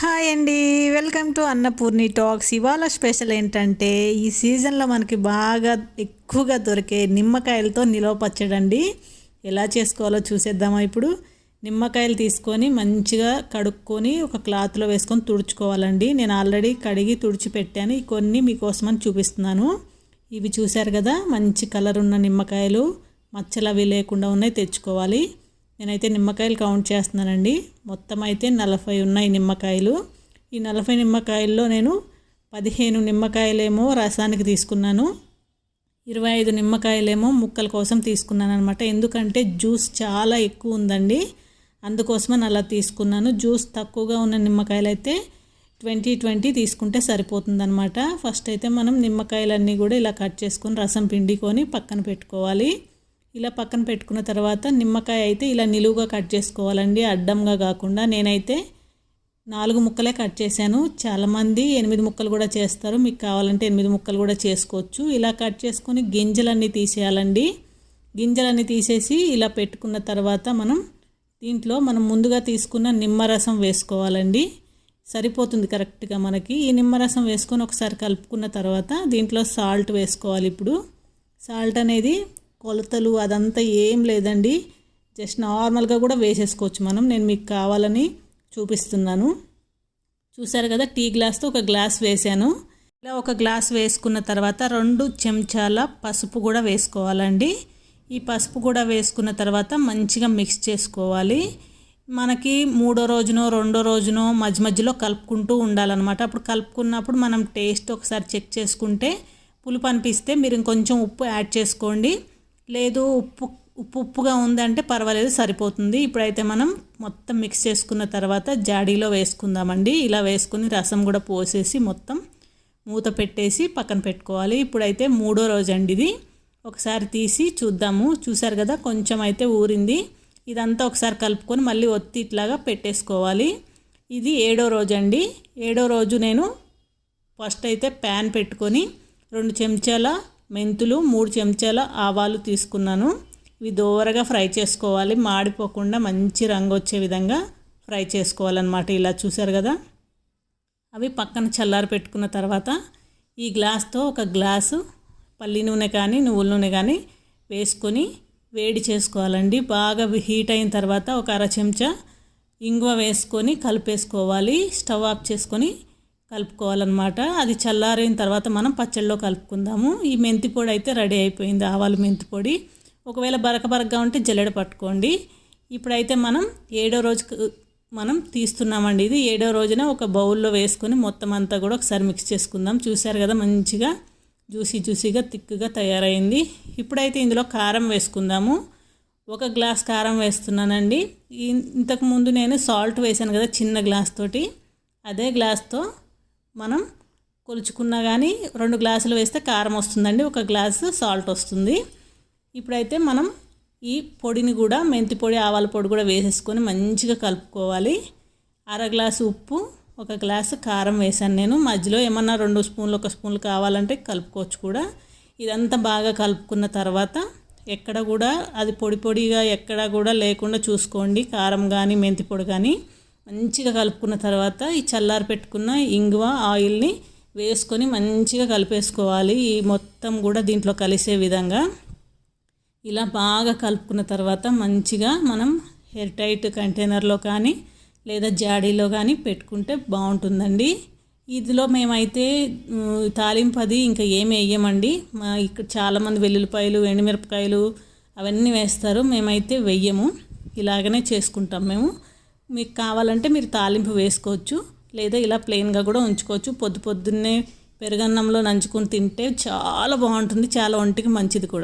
Hi అండి. Welcome to Annapurni talks. ఇవాళ special ఏంటంటే ఈ సీజన్లో మనకి బాగా ఎక్కువగా దొరికే నిమ్మకాయలతో నిలవ పచ్చడండి ఎలా చేసుకోవాలో చూసేద్దామా ఇప్పుడు. నిమ్మకాయలు తీసుకొని మంచిగా కడుక్కొని ఒక క్లాత్లో వేసుకొని తుడుచుకోవాలండి. నేను ఆల్రెడీ కడిగి తుడిచి పెట్టాను. ఈ కొన్ని మీకోసమని చూపిస్తున్నాను. ఇవి చూశారు కదా మంచి కలర్ ఉన్న నిమ్మకాయలు మచ్చలు అవి లేకుండా ఉన్నాయి తెచ్చుకోవాలి. నేనైతే నిమ్మకాయలు కౌంట్ చేస్తున్నానండి. మొత్తం అయితే నలభై ఉన్నాయి నిమ్మకాయలు. ఈ నలభై నిమ్మకాయల్లో నేను పదిహేను నిమ్మకాయలేమో రసానికి తీసుకున్నాను. ఇరవై ఐదు నిమ్మకాయలేమో ముక్కల కోసం తీసుకున్నాను అనమాట ఎందుకంటే జ్యూస్ చాలా ఎక్కువ ఉందండి. అందుకోసమని అలా తీసుకున్నాను. జ్యూస్ తక్కువగా ఉన్న నిమ్మకాయలు అయితే ట్వంటీ ట్వంటీ తీసుకుంటే సరిపోతుందనమాట ఫస్ట్ అయితే మనం నిమ్మకాయలన్నీ కూడా ఇలా కట్ చేసుకొని రసం పిండికొని పక్కన పెట్టుకోవాలి. ఇలా పక్కన పెట్టుకున్న తర్వాత నిమ్మకాయ అయితే ఇలా నిలువుగా కట్ చేసుకోవాలండి. అడ్డంగా కాకుండా నేనైతే నాలుగు ముక్కలే కట్ చేశాను. చాలామంది ఎనిమిది ముక్కలు కూడా చేస్తారు. మీకు కావాలంటే ఎనిమిది ముక్కలు కూడా చేసుకోవచ్చు. ఇలా కట్ చేసుకొని గింజలన్నీ తీసేయాలండి. గింజలన్నీ తీసేసి ఇలా పెట్టుకున్న తర్వాత మనం దీంట్లో మనం ముందుగా తీసుకున్న నిమ్మరసం వేసుకోవాలండి. సరిపోతుంది కరెక్ట్గా మనకి. ఈ నిమ్మరసం వేసుకొని ఒకసారి కలుపుకున్న తర్వాత దీంట్లో సాల్ట్ వేసుకోవాలి ఇప్పుడు. సాల్ట్ అనేది కొలతలు అదంతా ఏం లేదండి. జస్ట్ నార్మల్గా కూడా వేసేసుకోవచ్చు మనం. నేను మీకు కావాలని చూపిస్తున్నాను. చూసారు కదా టీ గ్లాస్తో ఒక గ్లాస్ వేసాను ఇలా ఒక గ్లాస్ వేసుకున్న తర్వాత రెండు చెంచాల పసుపు కూడా వేసుకోవాలండి. ఈ పసుపు కూడా వేసుకున్న తర్వాత మంచిగా మిక్స్ చేసుకోవాలి. మనకి మూడో రోజునో రెండో రోజునో మధ్య మధ్యలో కలుపుకుంటూ ఉండాలన్నమాట. అప్పుడు కలుపుకున్నప్పుడు మనం టేస్ట్ ఒకసారి చెక్ చేసుకుంటే పులుపు అనిపిస్తే మీరు ఇంకొంచెం ఉప్పు యాడ్ చేసుకోండి. లేదు ఉప్పు ఉప్పు ఉప్పుగా ఉందంటే పర్వాలేదు సరిపోతుంది. ఇప్పుడైతే మనం మొత్తం మిక్స్ చేసుకున్న తర్వాత జాడీలో వేసుకుందామండి. ఇలా వేసుకుని రసం కూడా పోసేసి మొత్తం మూత పెట్టేసి పక్కన పెట్టుకోవాలి. ఇప్పుడైతే మూడో రోజు అండి ఇది. ఒకసారి తీసి చూద్దాము. చూసారు కదా కొంచెం అయితే ఊరింది. ఇదంతా ఒకసారి కలుపుకొని మళ్ళీ ఒత్తి ఇట్లాగా పెట్టేసుకోవాలి. ఇది ఏడో రోజు అండి ఏడో రోజు నేను ఫస్ట్ అయితే ప్యాన్ పెట్టుకొని రెండు చెంచాల మెంతులు మూడు చెంచాల ఆవాలు తీసుకున్నాను. ఇవి దోరగా ఫ్రై చేసుకోవాలి. మాడిపోకుండా మంచి రంగు వచ్చే విధంగా ఫ్రై చేసుకోవాలన్నమాట. ఇలా చూసారు కదా? అవి పక్కన చల్లారి పెట్టుకున్న తర్వాత ఈ గ్లాస్తో ఒక గ్లాసు పల్లి నూనె కానీ నువ్వుల నూనె కానీ వేసుకొని వేడి చేసుకోవాలండి. బాగా హీట్ అయిన తర్వాత ఒక అర చెంచా ఇంగువ వేసుకొని కలిపేసుకోవాలి. స్టవ్ ఆఫ్ చేసుకొని కలుపుకోవాలన్నమాట. అది చల్లారిన తర్వాత మనం పచ్చళ్ళలో కలుపుకుందాము. ఈ మెంతి పొడి అయితే రెడీ అయిపోయింది. ఆవాలు మెంతి పొడి. ఒకవేళ బరక బరకగా ఉంటే జల్లెడ పట్టుకోండి. ఇప్పుడైతే మనం ఏడో రోజు మనం తీస్తున్నామండి ఇది. ఏడో రోజున ఒక బౌల్లో వేసుకొని మొత్తం అంతా కూడా ఒకసారి మిక్స్ చేసుకుందాం. చూశారు కదా మంచిగా జ్యూసీ జ్యూసీగా తిక్కుగా తయారైంది. ఇప్పుడైతే ఇందులో కారం వేసుకుందాము. ఒక గ్లాస్ కారం వేస్తున్నానండి. ఇంతకుముందు నేను సాల్ట్ వేసాను కదా చిన్న గ్లాస్ తోటి. అదే గ్లాస్తో మనం కొలుచుకున్నా కానీ రెండు గ్లాసులు వేస్తే కారం వస్తుందండి. ఒక గ్లాసు సాల్ట్ వస్తుంది. ఇప్పుడైతే మనం ఈ పొడిని కూడా మెంతి పొడి ఆవాల పొడి కూడా వేసేసుకొని మంచిగా కలుపుకోవాలి. అర గ్లాసు ఉప్పు ఒక గ్లాసు కారం వేసాను నేను. మధ్యలో ఏమన్నా రెండు స్పూన్లు ఒక స్పూన్లు కావాలంటే కలుపుకోవచ్చు కూడా. ఇదంతా బాగా కలుపుకున్న తర్వాత ఎక్కడ కూడా అది పొడి పొడిగా ఎక్కడ కూడా లేకుండా చూసుకోండి. కారం కానీ మెంతి పొడి కానీ మంచిగా కలుపుకున్న తర్వాత ఈ చల్లారి పెట్టుకున్న ఇంగువ ఆయిల్ని వేసుకొని మంచిగా కలిపేసుకోవాలి. ఈ మొత్తం కూడా దీంట్లో కలిసే విధంగా. ఇలా బాగా కలుపుకున్న తర్వాత మంచిగా మనం హెయిర్ టైట్ కంటైనర్లో కానీ లేదా జాడీలో కానీ పెట్టుకుంటే బాగుంటుందండి. ఇదిలో మేమైతే తాలింపది ఇంకా ఏమి వేయమండి. మా ఇక్కడ చాలామంది వెల్లుల్లిపాయలు ఎండుమిరపకాయలు అవన్నీ వేస్తారు. మేమైతే వెయ్యము. ఇలాగనే చేసుకుంటాం మేము. మీకు కావాలంటే మీరు తాలింపు వేసుకోవచ్చు లేదా ఇలా ప్లెయిన్గా కూడా ఉంచుకోవచ్చు. పొద్దు పొద్దున్నే పెరుగన్నంలో నంచుకొని తింటే చాలా బాగుంటుంది చాలా ఒంటికి మంచిది కూడా.